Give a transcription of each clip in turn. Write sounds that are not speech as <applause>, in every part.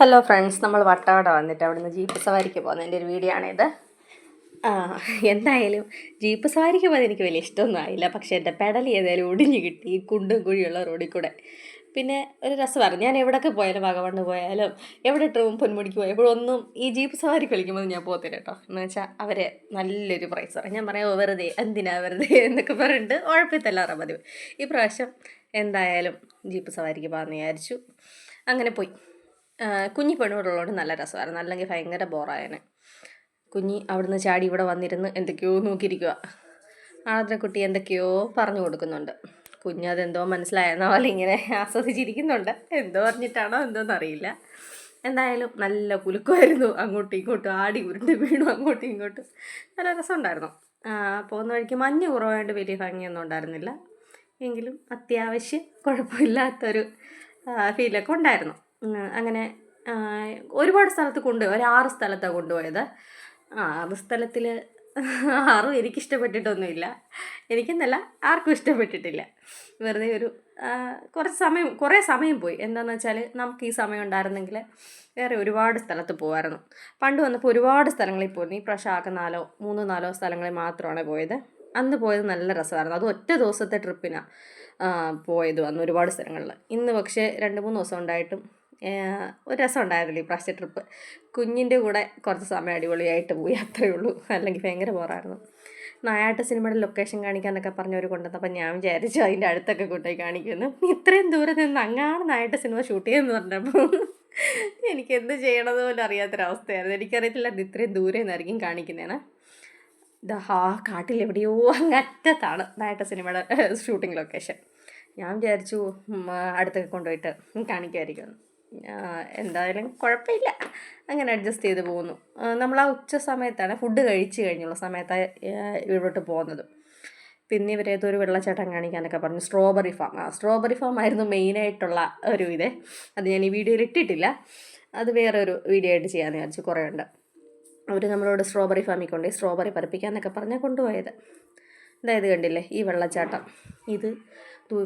Hello friends നമ്മൾ വട്ടവട വന്നിട്ട് അവിടുന്ന് ജീപ്പ് സവാരിക്ക് പോകുന്നതിന്റെ ഒരു വീഡിയോ ആണിത്. എന്തായാലും ജീപ്പ് സവാരിക്ക് പോയത് എനിക്ക് വലിയ ഇഷ്ടമൊന്നും ആയില്ല. പക്ഷേ എന്റെ പെടൽ ഏതായാലും ഒടിഞ്ഞ് കിട്ടി ഈ കുണ്ടും കുഴിയുള്ള റോഡിൽ കൂടെ. പിന്നെ ഒരു രസമായിരുന്നു ഞാൻ എവിടെയൊക്കെ പോയാലും വാഗമണ്ണ് പോയാലും എവിടെ ട്രിവും പൊന്മുടിക്ക് പോയപ്പോഴും ഒന്നും ഈ ജീപ്പ് സവാരി കളിക്കുമ്പോൾ ഞാൻ പോകത്തില്ല കേട്ടോ. എന്ന് വെച്ചാൽ അവർ നല്ലൊരു പ്രൈസ് പറയും ഞാൻ പറയാം വെറുതെ എന്തിനാ വെറുതെ? എന്നൊക്കെ പറഞ്ഞിട്ട് ഉഴപ്പിത്തല്ലാറ പതിവ്. ഈ പ്രാവശ്യം എന്തായാലും ജീപ്പ് സവാരിക്ക് പോകാമെന്ന് വിചാരിച്ചു. അങ്ങനെ പോയി. കുഞ്ഞി പെണ്ണുകളുള്ളതുകൊണ്ട് നല്ല രസമായിരുന്നു. അല്ലെങ്കിൽ ഭയങ്കര ബോറായനെ. കുഞ്ഞി അവിടുന്ന് ചാടി ഇവിടെ വന്നിരുന്ന് എന്തൊക്കെയോ നോക്കിയിരിക്കുക കുട്ടി എന്തൊക്കെയോ പറഞ്ഞു കൊടുക്കുന്നുണ്ട്. കുഞ്ഞ് അതെന്തോ മനസ്സിലായെന്ന പോലെ ഇങ്ങനെ ആസ്വദിച്ചിരിക്കുന്നുണ്ട്. എന്തോ പറഞ്ഞിട്ടാണോ എന്തോന്ന് അറിയില്ല. എന്തായാലും നല്ല കുലുക്കുമായിരുന്നു അങ്ങോട്ടും ഇങ്ങോട്ടും ആടി ഉരുണ്ട് വീണു അങ്ങോട്ടും ഇങ്ങോട്ടും. നല്ല രസമുണ്ടായിരുന്നു. പോകുന്ന വഴിക്ക് മഞ്ഞ് കുറവായിട്ട് വലിയ ഭംഗിയൊന്നും ഉണ്ടായിരുന്നില്ല. എങ്കിലും അത്യാവശ്യം കുഴപ്പമില്ലാത്തൊരു ഫീലൊക്കെ ഉണ്ടായിരുന്നു. അങ്ങനെ ഒരുപാട് സ്ഥലത്ത് കൊണ്ടുപോയി ഒരു ആറ് സ്ഥലത്താണ് കൊണ്ടുപോയത്. ആറ് സ്ഥലത്തിൽ <laughs> ആറും എനിക്കിഷ്ടപ്പെട്ടിട്ടൊന്നുമില്ല. എനിക്കെന്നല്ല ആർക്കും ഇഷ്ടപ്പെട്ടിട്ടില്ല. വെറുതെ ഒരു കുറച്ച് സമയം കുറേ സമയം പോയി. എന്താണെന്ന് വെച്ചാൽ നമുക്ക് ഈ സമയം ഉണ്ടായിരുന്നെങ്കിൽ വേറെ ഒരുപാട് സ്ഥലത്ത് പോകുമായിരുന്നു പണ്ട് വന്നപ്പോൾ ഒരുപാട് സ്ഥലങ്ങളിൽ പോയിരുന്നു ഈ പ്രാവശ്യം ആകെ നാലോ മൂന്നോ നാലോ സ്ഥലങ്ങളിൽ മാത്രമാണ് പോയത്. അന്ന് പോയത് നല്ല രസമായിരുന്നു. അത് ഒറ്റ ദിവസത്തെ ട്രിപ്പിനാണ് പോയത് അന്ന് ഒരുപാട് സ്ഥലങ്ങളിൽ ഇന്ന് പക്ഷേ രണ്ട് മൂന്ന് ദിവസം ഉണ്ടായിട്ടും ഒരു രസം ഉണ്ടായിരുന്നില്ല ഈ പ്രാവശ്യത്തെ ട്രിപ്പ്. കുഞ്ഞിന്റെ കൂടെ കുറച്ച് സമയം അടിപൊളിയായിട്ട് പോയി അത്രയേ ഉള്ളൂ. അല്ലെങ്കിൽ ഭയങ്കര ബോറായിരുന്നു. നായാട്ട് സിനിമയുടെ ലൊക്കേഷൻ കാണിക്കാന്നൊക്കെ പറഞ്ഞവർ കൊണ്ടുവന്നപ്പോൾ ഞാൻ വിചാരിച്ചു അതിന്റെ അടുത്തൊക്കെ കൊണ്ടുപോയി കാണിക്കുന്നു ഇത്രയും ദൂരെ നിന്ന് അങ്ങാണ് നായാട്ട് സിനിമ ഷൂട്ട് ചെയ്യുമെന്ന് പറഞ്ഞപ്പോൾ എനിക്ക് എന്ത് ചെയ്യണമെന്ന് പോലും അറിയാത്തൊരവസ്ഥയായിരുന്നു. എനിക്കറിയത്തില്ല അത് ഇത്രയും ദൂരെ നിന്നായിരിക്കും കാണിക്കുന്നതാണ് ദാ ആ കാട്ടിൽ എവിടെയോ അങ്ങറ്റത്താണ് നായട്ട സിനിമയുടെ ഷൂട്ടിംഗ് ലൊക്കേഷൻ. ഞാൻ വിചാരിച്ചു അടുത്തൊക്കെ കൊണ്ടുപോയിട്ട് കാണിക്കുമായിരിക്കും എന്തായാലും കുഴപ്പമില്ല. അങ്ങനെ അഡ്ജസ്റ്റ് ചെയ്ത് പോകുന്നു. നമ്മൾ ആ ഉച്ച സമയത്താണ് ഫുഡ് കഴിച്ച് കഴിഞ്ഞുള്ള സമയത്താണ് ഇവിടോട്ട് പോകുന്നത്. പിന്നെ ഇവരേതോ ഏതോ ഒരു വെള്ളച്ചാട്ടം കാണിക്കാനൊക്കെ പറഞ്ഞു. സ്ട്രോബെറി ഫാം ആ സ്ട്രോബെറി ഫാം ആയിരുന്നു മെയിനായിട്ടുള്ള ഒരു ഇത്. അത് ഞാൻ ഈ വീഡിയോയിൽ ഇട്ടിട്ടില്ല. അത് വേറെ ഒരു വീഡിയോ ആയിട്ട് ചെയ്യാമെന്ന് വിചാരിച്ചു കുറേ ഉണ്ട് അവർ നമ്മളോട് സ്ട്രോബെറി ഫാമിൽ കൊണ്ടുപോയി സ്ട്രോബെറി പറിപ്പിക്കാമെന്നൊക്കെ പറഞ്ഞാൽ കൊണ്ടുപോയത്. അതായത് കണ്ടില്ലേ? ഈ വെള്ളച്ചാട്ടം. ഇത്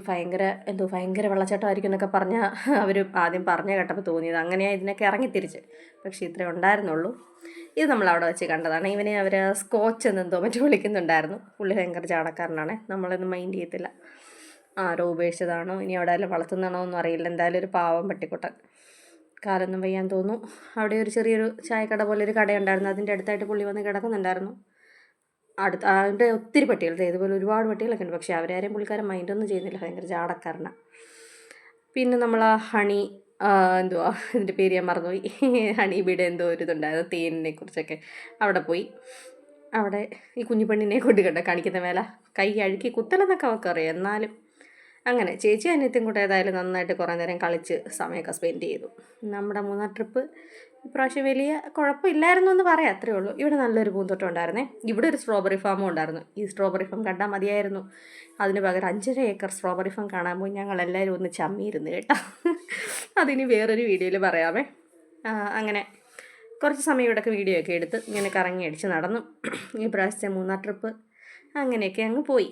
ഭയങ്കര എന്തോ ഭയങ്കര വെള്ളച്ചാട്ടമായിരിക്കും എന്നൊക്കെ പറഞ്ഞാൽ അവർ ആദ്യം പറഞ്ഞ കേട്ടപ്പോൾ തോന്നിയത്. അങ്ങനെയാണ് ഇതിനൊക്കെ ഇറങ്ങി തിരിച്ച് പക്ഷേ ഇത്രേ ഉണ്ടായിരുന്നുള്ളൂ. ഇത് നമ്മൾ അവിടെ വെച്ച് കണ്ടതാണ്. ഇവനെ അവർ സ്കോച്ച് എന്നെന്തോ മറ്റു വിളിക്കുന്നുണ്ടായിരുന്നു. പുള്ളി ഭയങ്കര ചാടക്കാരനാണ് നമ്മളൊന്നും മൈൻഡ് ചെയ്യത്തില്ല. ആരോ ഉപേക്ഷിച്ചതാണോ? ഇനി അവിടെ എല്ലാം വളർത്തുന്നതാണോ ഒന്നും അറിയില്ല. എന്തായാലും ഒരു പാവം പട്ടിക്കുട്ടൻ. കാലൊന്നും വയ്യാൻ തോന്നുന്നു. അവിടെ ഒരു ചെറിയൊരു ചായക്കട പോലെ ഒരു കടയുണ്ടായിരുന്നു. അതിന്റെ അടുത്തായിട്ട് പുള്ളി വന്ന് കിടക്കുന്നുണ്ടായിരുന്നു. അടുത്ത് അതിന്റെ ഒത്തിരി പട്ടികൾ. ഇതുപോലെ ഒരുപാട് പട്ടികളൊക്കെ ഉണ്ട്. പക്ഷേ അവരാരെയും പുള്ളിക്കാരൻ മൈൻഡൊന്നും ചെയ്യുന്നില്ല. ഭയങ്കര ചാടക്കാരനാണ് പിന്നെ നമ്മൾ ആ ഹണി എന്തുവാ ഇതിന്റെ പേര് ഞാൻ മറന്നുപോയി. ഹണി ബീഡ് എന്തോ ഒരു ഇതുണ്ടായിരുന്നു തേനിനെ കുറിച്ചൊക്കെ. അവിടെ പോയി. അവിടെ ഈ കുഞ്ഞു പെണ്ണിനെ കൊണ്ട് കണ്ട കാണിക്കുന്ന മേല. കൈ അഴുക്കി കുത്തലെന്നൊക്കെ അവർക്ക് അറിയാം എന്നാലും അങ്ങനെ ചേച്ചി അനിയത്തിയും കൂടെ ഏതായാലും നന്നായിട്ട് കുറേ നേരം കളിച്ച് സമയമൊക്കെ സ്പെൻഡ് ചെയ്തു. നമ്മുടെ മൂന്നാർ ട്രിപ്പ് ഇപ്രാവശ്യം വലിയ കുഴപ്പമില്ലായിരുന്നു എന്ന് പറയാം അത്രേ ഉള്ളൂ. ഇവിടെ നല്ലൊരു പൂന്തോട്ടം ഉണ്ടായിരുന്നേ. ഇവിടെ ഒരു സ്ട്രോബെറി ഫാമും ഉണ്ടായിരുന്നു. ഈ സ്ട്രോബെറി ഫാം കണ്ടാൽ മതിയായിരുന്നു. അതിന് പകരം അഞ്ചര ഏക്കർ സ്ട്രോബെറി ഫാം കാണാൻ പോയി ഞങ്ങൾ എല്ലാവരും ഒന്ന് ചമ്മിയിരുന്നു കേട്ടോ. അതിനി വേറൊരു വീഡിയോയിൽ പറയാമേ. അങ്ങനെ കുറച്ച് സമയം ഇവിടെയൊക്കെ വീഡിയോ ഒക്കെ എടുത്ത് ഇങ്ങനെ കറങ്ങി അടിച്ച് നടന്നു. ഈ പ്രാവശ്യത്തെ മൂന്നാർ ട്രിപ്പ് അങ്ങനെയൊക്കെ അങ്ങ് പോയി.